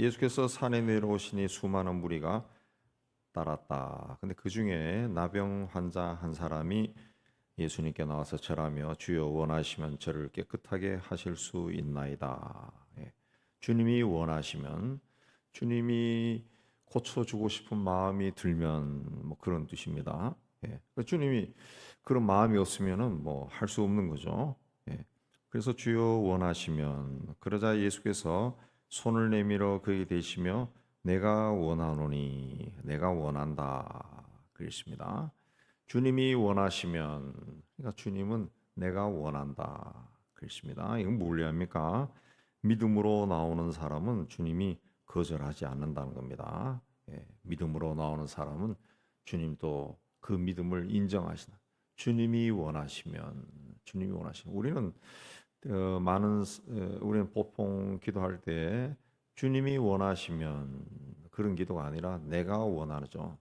예수께서 산에 내려오시니 수많은 무리가 따랐다. 근데 그 중에 나병 환자 한 사람이 예수님께 나와서 절하며 주여 원하시면 저를 깨끗하게 하실 수 있나이다. 예. 주님이 원하시면 주님이 고쳐주고 싶은 마음이 들면 뭐 그런 뜻입니다. 예. 그 주님이 그런 마음이 없으면은 뭐 할 수 없는 거죠. 예. 그래서 주여 원하시면 그러자 예수께서 손을 내밀어 그에게 대시며 내가 원하노니 내가 원한다 그랬습니다. 주님이 원하시면 그러니까 주님은 내가 원한다 그랬습니다. 이건 뭘 의미합니까? 믿음으로 나오는 사람은 주님이 거절하지 않는다는 겁니다. 예, 믿음으로 나오는 사람은 주님도 그 믿음을 인정하시나. 주님이 원하시면 주님이 원하시면 우리는 어, 많은 어, 우리는 보통 기도할 때 주님이 원하시면 그런 기도가 아니라 내가 원하죠.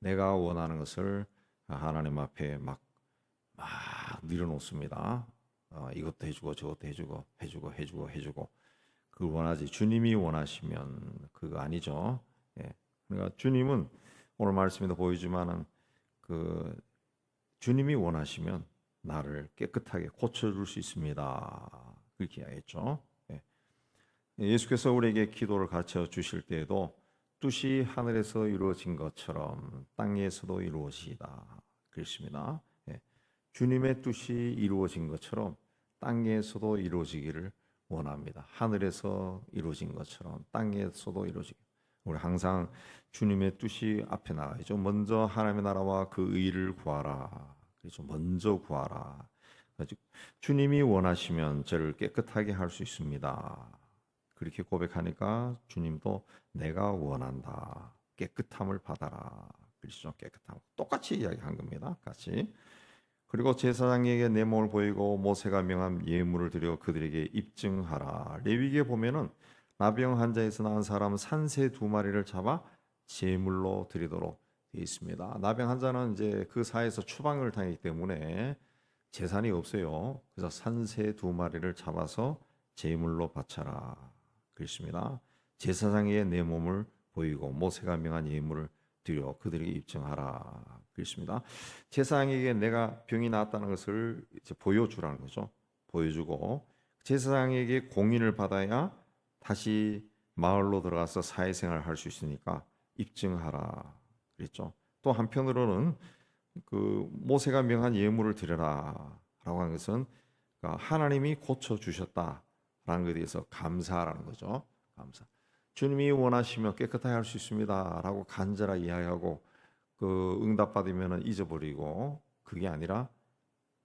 내가 원하는 것을 하나님 앞에 막, 막 늘어놓습니다. 어, 이것도 해주고 저것도 해주고 해주고 해주고 해주고 그걸 원하지 주님이 원하시면 그거 아니죠. 예. 그러니까 주님은 오늘 말씀에도 보이지만은 그 주님이 원하시면 나를 깨끗하게 고쳐줄 수 있습니다. 그렇게 이야기했죠. 예. 예수께서 우리에게 기도를 가르쳐 주실 때에도 뜻이 하늘에서 이루어진 것처럼 땅에서도 이루어지다. 그렇습니다. 예. 주님의 뜻이 이루어진 것처럼 땅에서도 이루어지기를 원합니다. 하늘에서 이루어진 것처럼 땅에서도 이루어지기. 우리 항상 주님의 뜻이 앞에 나가죠. 먼저 하나님의 나라와 그 의를 구하라. 그렇죠. 먼저 구하라. 그래서 주님이 원하시면 저를 깨끗하게 할 수 있습니다. 그렇게 고백하니까 주님도 내가 원한다. 깨끗함을 받아라. 그렇죠. 깨끗함. 똑같이 이야기한 겁니다. 같이. 그리고 제사장에게 내 몸을 보이고 모세가 명한 예물을 드려 그들에게 입증하라. 레위기에 보면은 나병 환자에서 나온 사람 산새 두 마리를 잡아 제물로 드리도록 있습니다. 나병 환자는 이제 그 사회에서 추방을 당했기 때문에 재산이 없어요. 그래서 산새 두 마리를 잡아서 제물로 바쳐라. 그렇습니다. 제사장에게 내 몸을 보이고 모세가 명한 예물을 드려 그들에게 입증하라. 그렇습니다. 제사장에게 내가 병이 나았다는 것을 이제 보여주라는 거죠. 보여주고 제사장에게 공인을 받아야 다시 마을로 들어가서 사회생활을 할 수 있으니까 입증하라. 그랬죠. 또 한편으로는 그 모세가 명한 예물을 드려라라고 하는 것은 그러니까 하나님이 고쳐 주셨다라는 것에 대해서 감사라는 거죠. 감사. 주님이 원하시면 깨끗하게 할 수 있습니다라고 간절하게 이야기하고 그 응답 받으면 잊어버리고 그게 아니라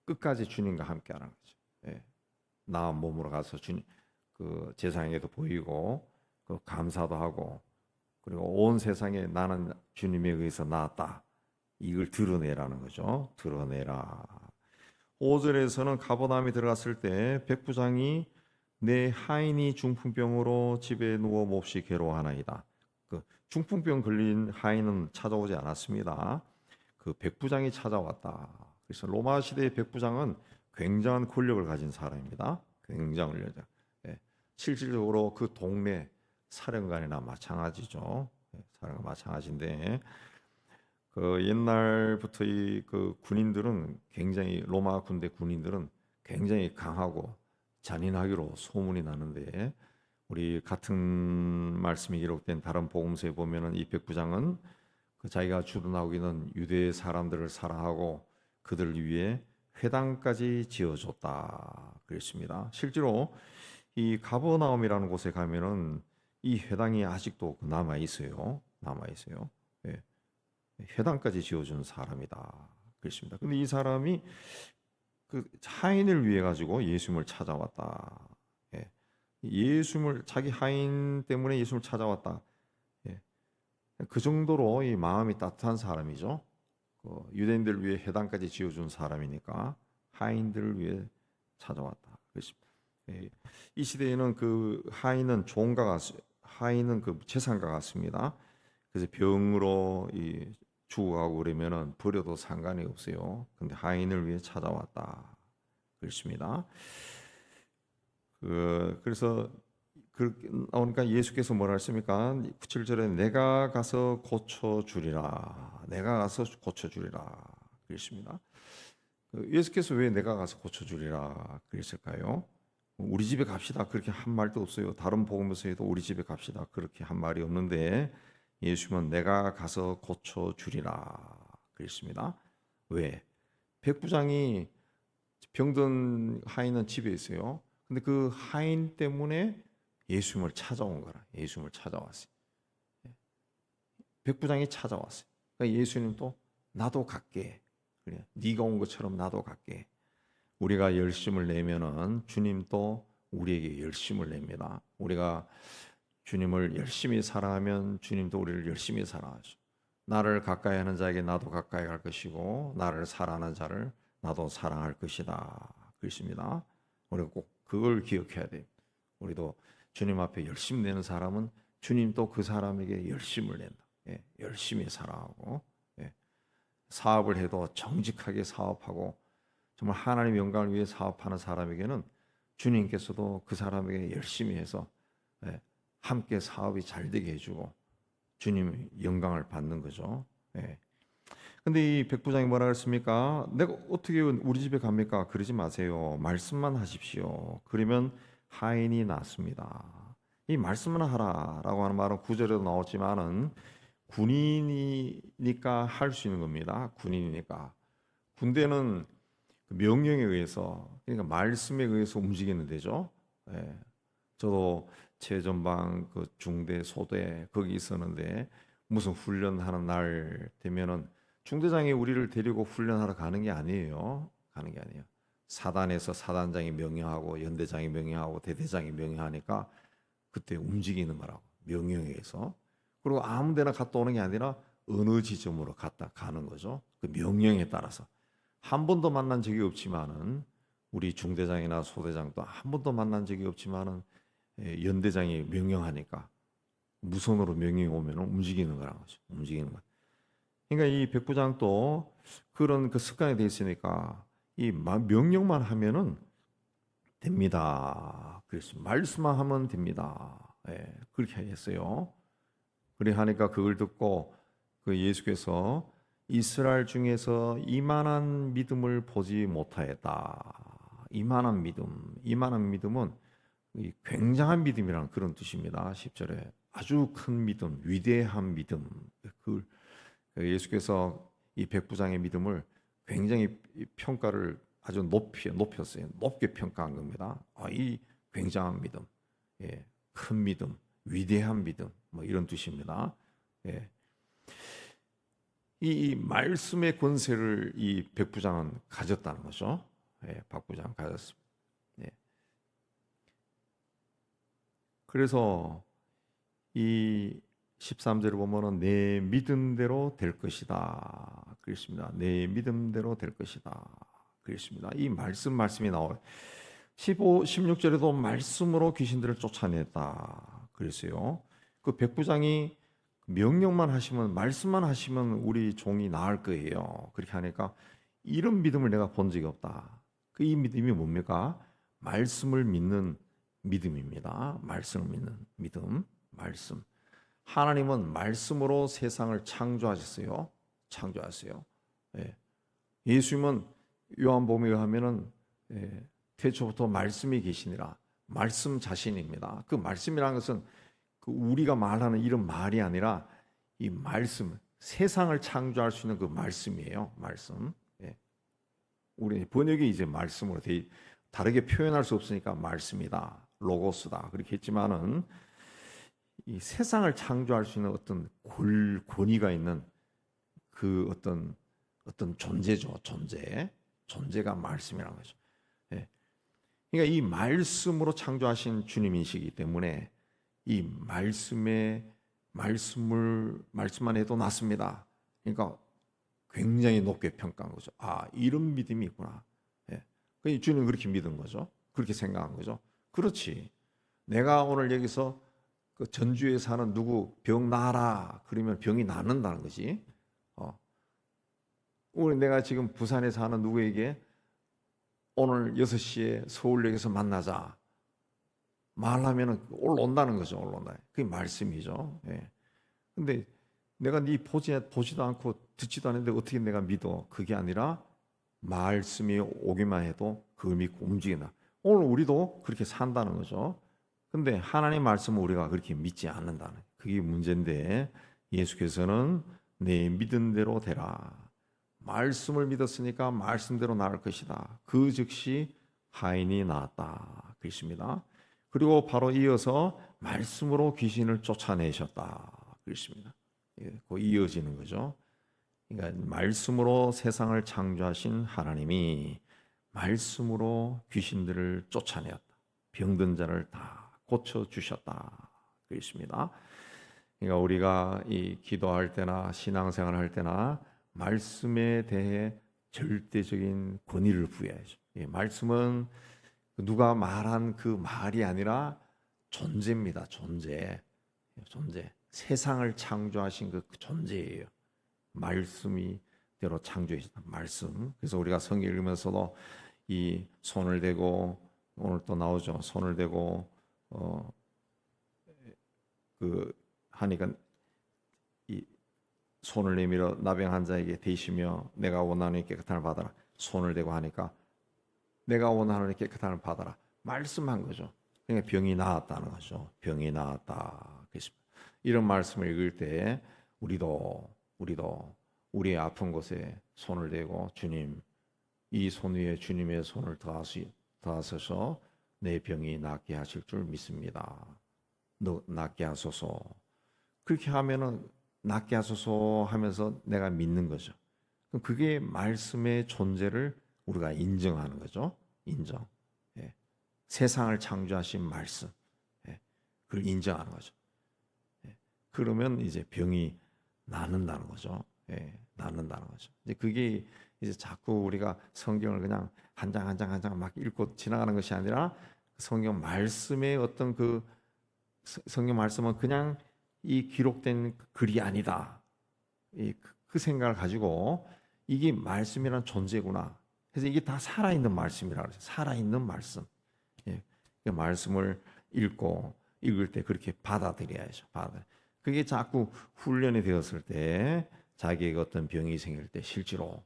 끝까지 주님과 함께하는 거죠. 예. 나 몸으로 가서 주님 그 제사장에도 보이고 그 감사도 하고 그리고 온 세상에 나는 주님에 의해서 나았다. 이걸 드러내라는 거죠. 드러내라. 5절에서는 가버나움에 들어갔을 때 백부장이 내 하인이 중풍병으로 집에 누워 몹시 괴로워하나이다. 그 중풍병 걸린 하인은 찾아오지 않았습니다. 그 백부장이 찾아왔다. 그래서 로마 시대의 백부장은 굉장한 권력을 가진 사람입니다. 굉장한 권력. 예. 실질적으로 그 동네 사령관이나 마찬가지죠. 예, 사령관 마찬가지인데 그 옛날부터 이 그 군인들은 굉장히 로마 군대 군인들은 굉장히 강하고 잔인하기로 소문이 나는데 우리 같은 말씀이 기록된 다른 복음서에 보면은 이 백부장은 그 자기가 주둔하고 있는 유대 사람들을 사랑하고 그들을 위해 회당까지 지어줬다 그랬습니다. 실제로 이 가버나움이라는 곳에 가면은 이 회당이 아직도 남아 있어요. 남아 있어요. 예. 회당까지 지어준 사람이다. 그랬습니다. 근데 이 사람이 그 하인을 위해 가지고 예수님을 찾아왔다. 예. 예수님을 자기 하인 때문에 예수님을 찾아왔다. 예. 그 정도로 이 마음이 따뜻한 사람이죠. 그 유대인들을 위해 회당까지 지어준 사람이니까 하인들을 위해 찾아왔다. 그렇습니다. 예. 이 시대에는 그 하인은 같, 하인은 그 재산과 같습니다. 그래서 병으로 이 죽어가고 그러면은 버려도 상관이 없어요. 근데 하인을 위해 찾아왔다. 그렇습니다. 그 그래서 그 나오니까 예수께서 뭐라 했습니까? 7절에 내가 가서 고쳐 주리라. 내가 가서 고쳐 주리라. 그랬습니다. 그 예수께서 왜 내가 가서 고쳐 주리라 그랬을까요? 우리 집에 갑시다. 그렇게 한 말도 없어요. 다른 복음에서도 우리 집에 갑시다. 그렇게 한 말이 없는데 예수님은 내가 가서 고쳐 주리라 그랬습니다. 왜? 백부장이 병든 하인은 집에 있어요. 근데 그 하인 때문에 예수님을 찾아온 거라. 예수님을 찾아왔어요. 백부장이 찾아왔어요. 그러니까 예수님도 나도 갈게. 그래. 네가 온 것처럼 나도 갈게. 우리가 열심을 내면은 주님도 우리에게 열심을 냅니다. 우리가 주님을 열심히 사랑하면 주님도 우리를 열심히 사랑하죠. 나를 가까이 하는 자에게 나도 가까이 갈 것이고 나를 사랑하는 자를 나도 사랑할 것이다. 그렇습니다. 우리가 꼭 그걸 기억해야 돼요. 우리도 주님 앞에 열심 내는 사람은 주님도 그 사람에게 열심을 낸다. 예, 열심히 살아가고 예, 사업을 해도 정직하게 사업하고 정말 하나님 영광을 위해 사업하는 사람에게는 주님께서도 그 사람에게 열심히 해서 예, 함께 사업이 잘 되게 해주고 주님 영광을 받는 거죠. 예. 근데 이 백부장이 뭐라 그랬습니까? 내가 어떻게 우리 집에 갑니까? 그러지 마세요. 말씀만 하십시오. 그러면 하인이 낫습니다. 이 말씀만 하라라고 하는 말은 구절에도 나오지만은 군인이니까 할 수 있는 겁니다. 군인이니까 군대는 그 명령에 의해서 그러니까 말씀에 의해서 움직이는 데죠. 예. 저도 최전방 그 중대 소대 거기 있었는데 무슨 훈련하는 날 되면은 중대장이 우리를 데리고 훈련하러 가는 게 아니에요. 가는 게 아니에요. 사단에서 사단장이 명령하고 연대장이 명령하고 대대장이 명령하니까 그때 움직이는 거라고 명령에 의해서 그리고 아무데나 갔다 오는 게 아니라 어느 지점으로 갔다 가는 거죠. 그 명령에 따라서 한 번도 만난 적이 없지만은 우리 중대장이나 소대장도 한 번도 만난 적이 없지만은 예, 연대장이 명령하니까 무선으로 명령이 오면 움직이는 거라는 거죠. 움직이는 거. 그러니까 이 백부장도 그런 그 습관이 돼 있으니까 이 마- 명령만 하면은 됩니다. 그래서 말씀만 하면 됩니다. 예, 그렇게 했어요. 그래 하니까 그걸 듣고 그 예수께서 이스라엘 중에서 이만한 믿음을 보지 못하였다. 이만한 믿음, 이만한 믿음은 이 굉장한 믿음이라는 그런 뜻입니다. 10절에 아주 큰 믿음, 위대한 믿음. 그 예수께서 이 백부장의 믿음을 굉장히 평가를 아주 높이 높였어요. 높게 평가한 겁니다. 아, 이 굉장한 믿음, 예, 큰 믿음, 위대한 믿음, 뭐 이런 뜻입니다. 예. 이, 이 말씀의 권세를 이 백부장은 가졌다는 거죠. 예, 박부장 가졌습니다. 예. 그래서 이 13절을 보면은 내 믿음대로 될 것이다. 그랬습니다. 내 믿음대로 될 것이다. 그랬습니다. 이 말씀 말씀이 나와요. 15, 16절에도 말씀으로 귀신들을 쫓아냈다. 그랬어요. 그 백부장이 명령만 하시면 말씀만 하시면 우리 종이 나을 거예요. 그렇게 하니까 이런 믿음을 내가 본 적이 없다. 그 이 믿음이 뭡니까? 말씀을 믿는 믿음입니다. 말씀을 믿는 믿음, 말씀. 하나님은 말씀으로 세상을 창조하셨어요. 창조하셨어요. 예. 예수님은 요한복음에 의하면은 예, 태초부터 말씀이 계시니라. 말씀 자신입니다. 그 말씀이라는 것은 그 우리가 말하는 이런 말이 아니라 이 말씀, 세상을 창조할 수 있는 그 말씀이에요. 말씀. 예. 우리 번역이 이제 말씀으로 돼 다르게 표현할 수 없으니까 말씀이다, 로고스다 그렇게 했지만은 이 세상을 창조할 수 있는 어떤 골, 권위가 있는 그 어떤 어떤 존재죠, 존재, 존재가 말씀이라는 거죠. 예. 그러니까 이 말씀으로 창조하신 주님이시기 때문에 이 말씀에 말씀을 말씀만 해도 낫습니다. 그러니까 굉장히 높게 평가한 거죠. 아 이런 믿음이 있구나. 예. 그 주님 그렇게 믿은 거죠. 그렇게 생각한 거죠. 그렇지. 내가 오늘 여기서 그 전주에 사는 누구 병 나라 그러면 병이 낫는다는 거지. 어. 오늘 내가 지금 부산에 사는 누구에게 오늘 6시에 서울역에서 만나자. 말하면은 올라온다는 거죠. 올라온다. 그게 말씀이죠. 예. 근데 내가 네 보지 보지도 않고 듣지도 않는데 어떻게 내가 믿어? 그게 아니라 말씀이 오기만 해도 그걸 믿고 움직이나. 오늘 우리도 그렇게 산다는 거죠. 근데 하나님 말씀을 우리가 그렇게 믿지 않는다는 그게 문제인데 예수께서는 내 믿은 대로 되라. 말씀을 믿었으니까 말씀대로 나을 것이다. 그 즉시 하인이 나았다. 그렇습니다. 그리고 바로 이어서 말씀으로 귀신을 쫓아내셨다. 그렇습니다. 예, 그 이어지는 거죠. 그러니까 말씀으로 세상을 창조하신 하나님이 말씀으로 귀신들을 쫓아내었다. 병든 자를 다 고쳐 주셨다. 그렇습니다. 그러니까 우리가 이 기도할 때나 신앙생활 할 때나 말씀에 대해 절대적인 권위를 부여해야죠. 예, 말씀은 누가 말한 그 말이 아니라 존재입니다. 존재. 존재. 세상을 창조하신 그 존재예요. 말씀이 대로 창조했다. 말씀. 그래서 우리가 성경 읽으면서도 이 손을 대고 오늘 또 나오죠. 손을 대고 어 그 하니까 이 손을 내밀어 나병 환자에게 대시며 내가 원하는 깨끗함을 받아라. 손을 대고 하니까 내가 원하는 깨끗함을 받아라. 말씀한 거죠. 그러니까 병이 나았다는 거죠. 병이 나았다. 이런 말씀을 읽을 때 우리도 우리도 우리의 아픈 곳에 손을 대고 주님 이 손 위에 주님의 손을 더하셔서 내 병이 낫게 하실 줄 믿습니다. 너 낫게 하소서. 그렇게 하면은 낫게 하소서 하면서 내가 믿는 거죠. 그게 말씀의 존재를 우리가 인정하는 거죠. 인정. 예. 세상을 창조하신 말씀. 예. 그걸 인정하는 거죠. 예. 그러면 이제 병이 낫는다는 거죠. 예. 낫는다는 거죠. 이제 그게 이제 자꾸 우리가 성경을 그냥 한 장 한 장 한 장 막 읽고 지나가는 것이 아니라 성경 말씀의 어떤 그 성경 말씀은 그냥 이 기록된 글이 아니다. 그 생각을 가지고 이게 말씀이란 존재구나. 그래서 이게 다 살아있는 말씀이라 그래요. 살아있는 말씀. 예. 그 말씀을 읽고 읽을 때 그렇게 받아들여야죠. 받아. 그게 자꾸 훈련이 되었을 때 자기에게 어떤 병이 생길 때 실제로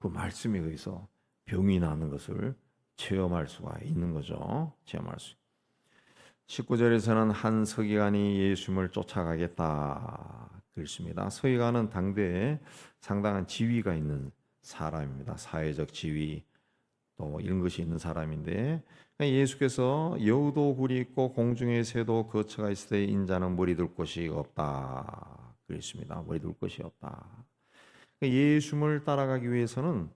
그 말씀에 의해서 병이 나는 것을 체험할 수가 있는 거죠. 체험할 수. 19절에서는 한 서기관이 예수님을 쫓아가겠다 그랬습니다. 서기관은 당대에 상당한 지위가 있는 사람입니다. 사회적 지위 또 이런 것이 있는 사람인데 그러니까 예수께서 여우도 굴이 있고 공중의 새도 거처가 있을 때 인자는 머리 둘 곳이 없다 그랬습니다. 머리 둘 곳이 없다. 그러니까 예수님을 따라가기 위해서는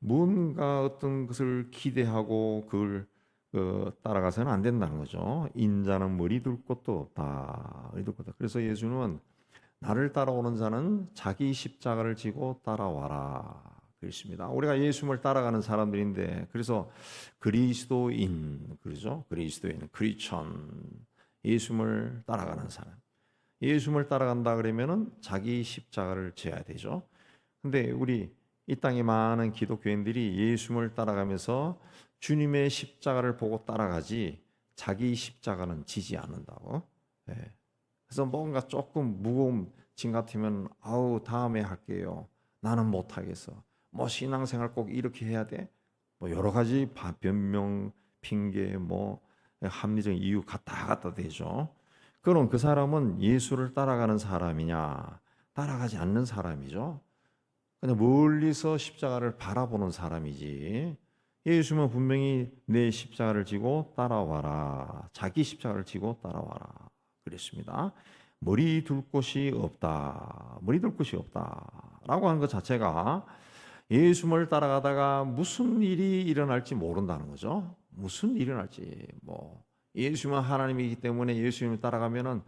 뭔가 어떤 것을 기대하고 그걸 그 따라가서는 안 된다는 거죠. 인자는 머리 둘 곳도 없다. 머리 둘 곳도. 그래서 예수님은 나를 따라오는 자는 자기 십자가를 지고 따라와라. 그렇습니다. 우리가 예수님을 따라가는 사람들인데 그래서 그리스도인 그러죠. 그리스도인 크리천 예수님을 따라가는 사람. 예수님을 따라간다 그러면은 자기 십자가를 져야 되죠. 근데 우리 이 땅에 많은 기독교인들이 예수님을 따라가면서 주님의 십자가를 보고 따라가지 자기 십자가는 지지 않는다고. 네. 그래서 뭔가 조금 무거운 짐 같으면 아우 다음에 할게요. 나는 못 하겠어. 뭐 신앙생활 꼭 이렇게 해야 돼? 뭐 여러 가지 변명, 핑계, 뭐 합리적 이유 갖다 갖다 대죠. 그럼 그 사람은 예수를 따라가는 사람이냐? 따라가지 않는 사람이죠. 그냥 멀리서 십자가를 바라보는 사람이지. 예수님은 분명히 내 십자가를 지고 따라와라. 자기 십자가를 지고 따라와라. 그랬습니다. 머리 둘 곳이 없다. 머리 둘 곳이 없다. 라고 하는 것 자체가 예수님을 따라가다가 무슨 일이 일어날지 모른다는 거죠. 무슨 일이 일어날지 뭐 예수님은 하나님이기 때문에 예수님을 따라가면은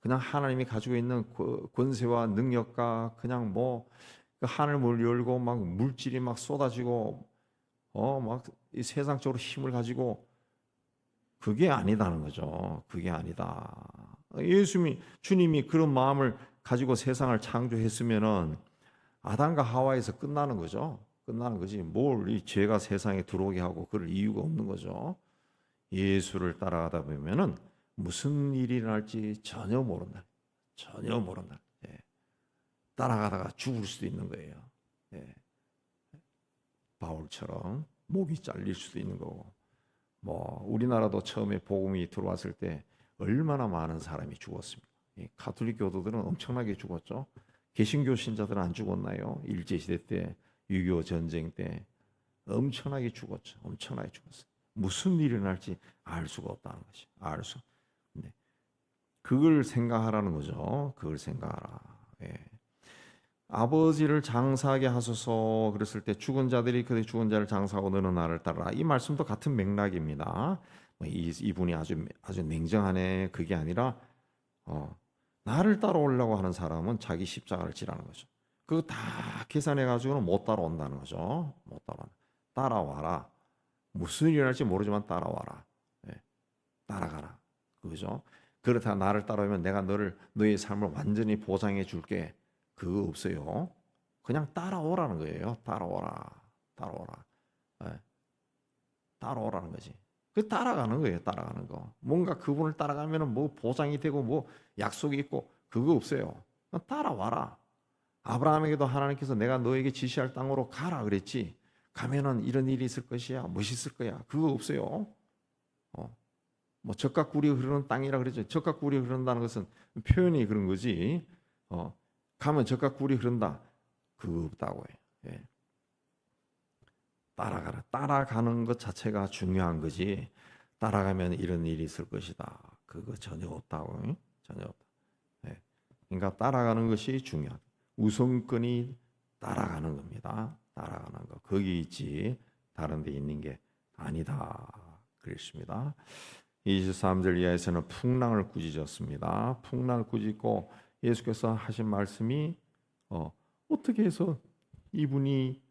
그냥 하나님이 가지고 있는 권세와 능력과 그냥 뭐그 하늘 문 열고 막 물질이 막 쏟아지고 어 막 세상적으로 힘을 가지고 그게 아니다는 거죠. 그게 아니다. 예수님이 주님이 그런 마음을 가지고 세상을 창조했으면은 아담과 하와에서 끝나는 거죠. 끝나는 거지. 뭘 이 죄가 세상에 들어오게 하고 그럴 이유가 없는 거죠. 예수를 따라가다 보면은 무슨 일이 날지 전혀 모른다. 전혀 모른다. 예. 따라가다가 죽을 수도 있는 거예요. 예. 바울처럼 목이 잘릴 수도 있는 거고. 뭐 우리나라도 처음에 복음이 들어왔을 때 얼마나 많은 사람이 죽었습니까? 이 가톨릭 교도들은 엄청나게 죽었죠. 개신교 신자들은 안 죽었나요? 일제 시대 때, 6.25 전쟁 때 엄청나게 죽었죠. 엄청나게 죽었어요. 무슨 일이 날지 알 수가 없다는 것이. 알 수. 네. 그걸 생각하라는 거죠. 그걸 생각하라. 예. 아버지를 장사하게 하소서 그랬을 때 죽은 자들이 그의 죽은 자를 장사하고 너는 나를 따르라. 이 말씀도 같은 맥락입니다. 뭐 이, 이분이 아주 아주 냉정하네. 그게 아니라 어, 나를 따라오려고 하는 사람은 자기 십자가를 지라는 거죠. 그거 다 계산해 가지고는 못 따라온다는 거죠. 못 따라. 따라와라. 무슨 일이 날지 모르지만 따라와라. 예. 따라가라. 그죠? 그렇다 나를 따라오면 내가 너를 너의 삶을 완전히 보장해 줄게. 그거 없어요. 그냥 따라오라는 거예요. 따라오라. 따라오라. 예. 따라오라는 거지. 그 따라가는 거예요. 따라가는 거. 뭔가 그분을 따라가면은 뭐 보장이 되고 뭐 약속이 있고 그거 없어요. 따라와라. 아브라함에게도 하나님께서 내가 너에게 지시할 땅으로 가라 그랬지. 가면은 이런 일이 있을 것이야. 멋있을 거야. 그거 없어요. 어. 뭐 꿀이 흐르는 땅이라. 적과 꿀이 흐른다는 것은 표현이 그런 거지. 어. 가면 꿀이 흐른다. 그거 없다고 해요. 예. 따라가라. 따라가는 것 자체가 중요한 거지. 따라가면 이런 일이 있을 것이다. 그거 전혀 없다고. 응? 전혀 없다. 예. 그러니까 따라가는 것이 중요한. 우선권이 따라가는 겁니다. 따라가는 거. 거기 있지 다른 데 있는 게 아니다. 그랬습니다. 23절 이하에서는 풍랑을 꾸짖었습니다. 풍랑을 꾸짖고 예수께서 하신 말씀이 어, 어떻게 해서 이분이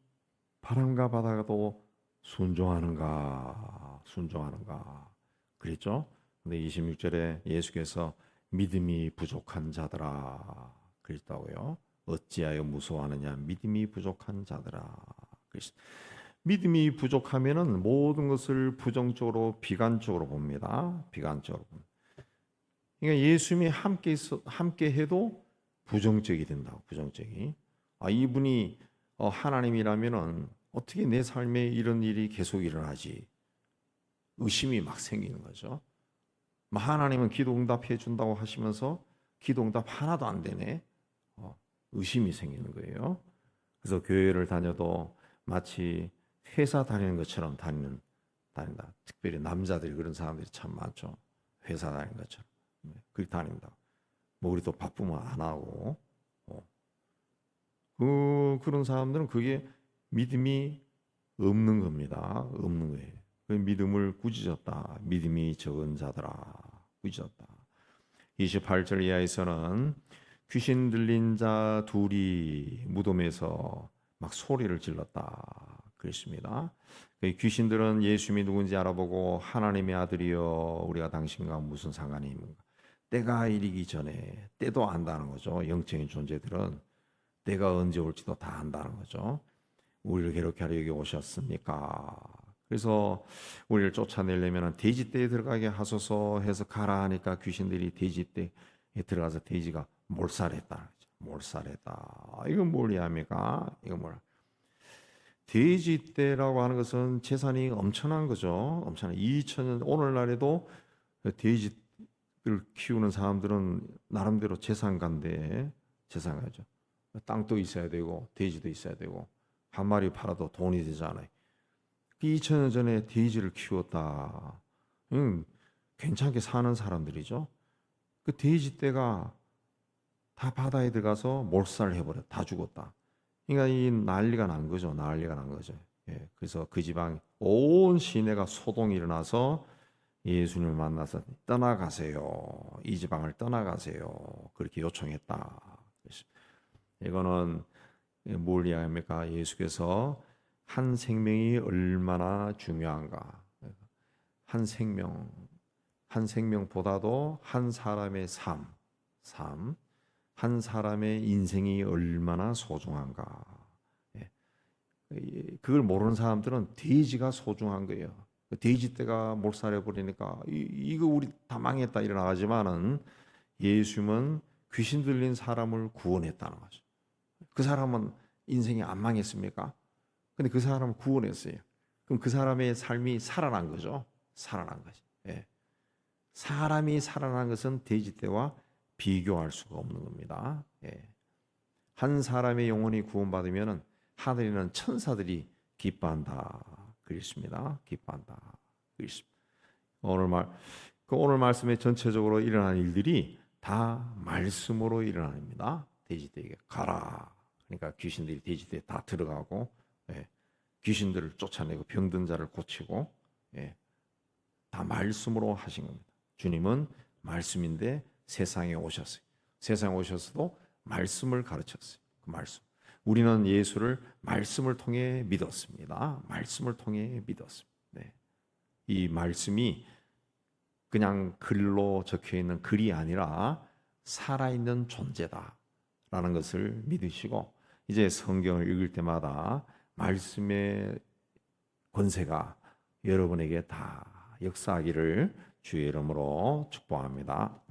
바람과 바다가도 순종하는가 순종하는가 그랬죠. 근데 26절에 예수께서 믿음이 부족한 자들아 그랬다고요. 어찌하여 무서워하느냐 믿음이 부족한 자들아 그랬 믿음이 부족하면은 모든 것을 부정적으로 비관적으로 봅니다. 비관적으로. 그러니까 예수님이 함께 함께 해도 부정적이 된다고 부정적이. 아 이분이 어, 하나님이라면은 어떻게 내 삶에 이런 일이 계속 일어나지? 의심이 막 생기는 거죠. 뭐 하나님은 기도 응답해 준다고 하시면서 기도 응답 하나도 안 되네. 어, 의심이 생기는 거예요. 그래서 교회를 다녀도 마치 회사 다니는 것처럼 다니는 다닌다. 특별히 남자들이 그런 사람들이 참 많죠. 회사 다니는 것처럼 네, 그렇게 다닙니다. 뭐 우리도 바쁘면 안 하고 어. 그 그런 사람들은 그게 믿음이 없는 겁니다. 없는 거예요. 그 믿음을 꾸짖었다. 믿음이 적은 자들아 꾸짖었다. 28절 이하에서는 귀신 들린 자 둘이 무덤에서 막 소리를 질렀다. 그랬습니다. 그 귀신들은 예수님이 누군지 알아보고 하나님의 아들이여 우리가 당신과 무슨 상관이 있는가? 때가 이르기 전에 때도 안다는 거죠. 영적인 존재들은 때가 언제 올지도 다 안다는 거죠. 우리를 괴롭게 하려 여기 오셨습니까? 그래서 우리를 쫓아내려면 돼지 떼에 들어가게 하소서 해서 가라 하니까 귀신들이 돼지 떼에 들어가서 돼지가 몰살했다. 몰살했다. 이건 뭘 이해합니까? 이건 뭘? 돼지 떼라고 하는 것은 재산이 엄청난 거죠. 엄청난 2천년 오늘날에도 돼지를 키우는 사람들은 나름대로 재산가인데 재산가죠. 땅도 있어야 되고 돼지도 있어야 되고 한 마리 팔아도 돈이 되잖아요. 2천년 전에 돼지를 키웠다. 음, 괜찮게 사는 사람들이죠. 그 돼지 떼가 다 바다에 들어가서 몰살해버려. 다 죽었다. 그러니까 이 난리가 난 거죠. 난리가 난 거죠. 예, 그래서 그 지방 온 시내가 소동이 일어나서 예수님을 만나서 떠나가세요. 이 지방을 떠나가세요. 그렇게 요청했다. 이거는 뭘 이야기합니까? 예수께서 한 생명이 얼마나 중요한가. 한 생명, 한 생명보다도 한 사람의 삶, 삶, 한 사람의 인생이 얼마나 소중한가. 예. 그걸 모르는 사람들은 돼지가 소중한 거예요. 그 돼지 떼가 몰살해 버리니까 이, 이거 우리 다 망했다 일어나지만은 예수님은 귀신 들린 사람을 구원했다는 거죠. 그 사람은 인생이 안 망했습니까? 근데 그 사람을 구원했어요. 그럼 그 사람의 삶이 살아난 거죠. 살아난 거지. 예. 사람이 살아난 것은 돼지 떼와 비교할 수가 없는 겁니다. 예. 한 사람의 영혼이 구원받으면 하늘에는 천사들이 기뻐한다. 그랬습니다. 기뻐한다. 그랬습니다. 오늘 말, 그 오늘 말씀에 전체적으로 일어난 일들이 다 말씀으로 일어납니다. 돼지 떼에게 가라. 그러니까 귀신들이 돼지떼에 다 들어가고 예. 귀신들을 쫓아내고 병든 자를 고치고 예. 다 말씀으로 하신 겁니다. 주님은 말씀인데 세상에 오셨어요. 세상에 오셔서도 말씀을 가르쳤어요. 그 말씀. 우리는 예수를 말씀을 통해 믿었습니다. 말씀을 통해 믿었습니다. 네. 이 말씀이 그냥 글로 적혀 있는 글이 아니라 살아있는 존재다라는 것을 믿으시고 이제 성경을 읽을 때마다 말씀의 권세가 여러분에게 다 역사하기를 주의 이름으로 축복합니다.